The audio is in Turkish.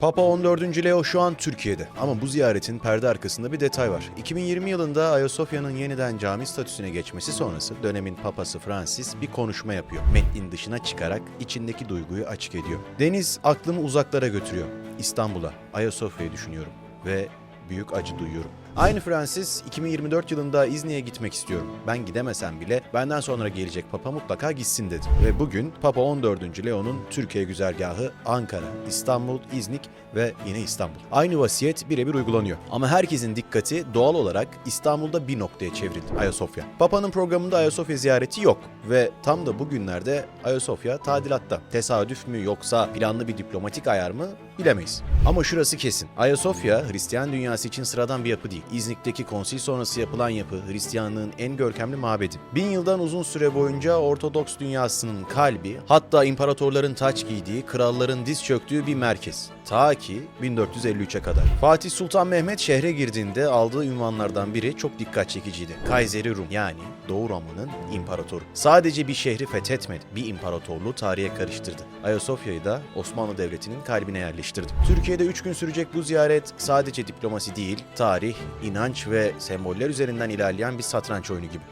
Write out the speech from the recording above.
Papa 14. Leo şu an Türkiye'de ama bu ziyaretin perde arkasında bir detay var. 2020 yılında Ayasofya'nın yeniden cami statüsüne geçmesi sonrası dönemin papası Francis bir konuşma yapıyor. Metnin dışına çıkarak içindeki duyguyu açık ediyor. Deniz aklımı uzaklara götürüyor. İstanbul'a, Ayasofya'yı düşünüyorum ve büyük acı duyuyorum. Aynı Francis 2024 yılında İzni'ye gitmek istiyorum. Ben gidemesem bile benden sonra gelecek Papa mutlaka gitsin dedi. Ve bugün Papa 14. Leo'nun Türkiye güzergahı Ankara, İstanbul, İznik ve yine İstanbul. Aynı vasiyet birebir uygulanıyor. Ama herkesin dikkati doğal olarak İstanbul'da bir noktaya çevrildi. Ayasofya. Papa'nın programında Ayasofya ziyareti yok ve tam da bugünlerde Ayasofya tadilatta. Tesadüf mü yoksa planlı bir diplomatik ayar mı bilemeyiz. Ama şurası kesin. Ayasofya Hristiyan dünyası için sıradan bir yapı değil. İznik'teki konsil sonrası yapılan yapı Hristiyanlığın en görkemli mabedi. Bin yıldan uzun süre boyunca Ortodoks dünyasının kalbi, hatta imparatorların taç giydiği, kralların diz çöktüğü bir merkez. Ta ki 1453'e kadar. Fatih Sultan Mehmet şehre girdiğinde aldığı ünvanlardan biri çok dikkat çekiciydi. Kayseri Rum yani Doğu Roma'nın imparatoru. Sadece bir şehri fethetmedi, bir imparatorluğu tarihe karıştırdı. Ayasofya'yı da Osmanlı Devleti'nin kalbine yerleştirdi. Türkiye'de 3 gün sürecek bu ziyaret sadece diplomasi değil, tarih, inanç ve semboller üzerinden ilerleyen bir satranç oyunu gibi.